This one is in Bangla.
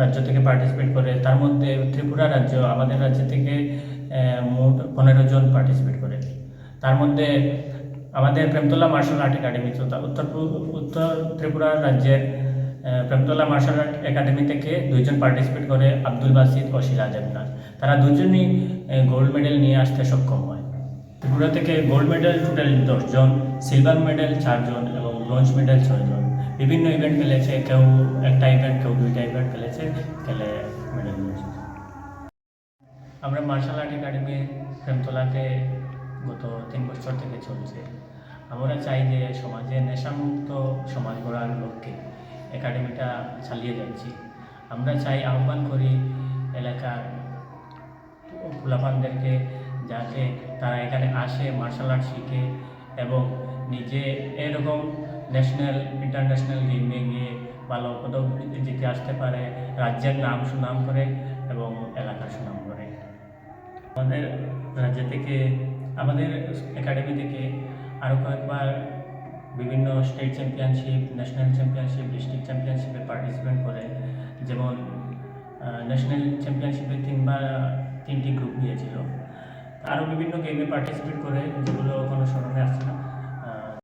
রাজ্য থেকে পার্টিসিপেট করে, তার মধ্যে ত্রিপুরা রাজ্য আমাদের রাজ্য থেকে মোট পনেরো জন পার্টিসিপেট করে। তার মধ্যে আমাদের প্রেমতলা মার্শাল আর্ট একাডেমি উত্তর উত্তর ত্রিপুরা রাজ্যের প্রেমতলা মার্শাল আর্ট একাডেমি থেকে দুইজন পার্টিসিপেট করে আব্দুল বাসিদ ও সিরাজ তারা দুজনই গোল্ড মেডেল নিয়ে আসতে সক্ষম হয়। ত্রিপুরা থেকে গোল্ড মেডেল টোটাল দশজন সিলভার মেডেল চারজন এবং ব্রোঞ্জ মেডেল ছয়জন। বিভিন্ন ইভেন্ট খেলেছে, কেউ একটা ইভেন্ট কেউ দুইটা ইভেন্ট খেলেছে, খেলে মেডেল নিয়েছে। আমরা মার্শাল আর্ট একাডেমি প্রেমতলাতে গত তিন বছর থেকে চলছে। আমরা চাই যে সমাজে নেশামুক্ত সমাজ গড়ার লক্ষ্যে একাডেমিটা চালিয়ে যাচ্ছি। আমরা চাই আহ্বান করি এলাকার ফুলাপানদেরকে যাতে তারা এখানে আসে মার্শাল আর্ট শিখে এবং নিজে এরকম ন্যাশনাল ইন্টারন্যাশনাল গেমে গিয়ে ভালো পদক জিতে আসতে পারে, রাজ্যের নাম সুনাম করে এবং এলাকার সুনাম করে। আমাদের রাজ্য থেকে, আমাদের একাডেমি থেকে আরও কয়েকবার বিভিন্ন state championship national championship district চ্যাম্পিয়নশিপে পার্টিসিপেট করে। যেমন ন্যাশনাল চ্যাম্পিয়নশিপে তিনবার, তিনটি গ্রুপ নিয়েছিল। আরও বিভিন্ন গেমে পার্টিসিপেট করে যেগুলো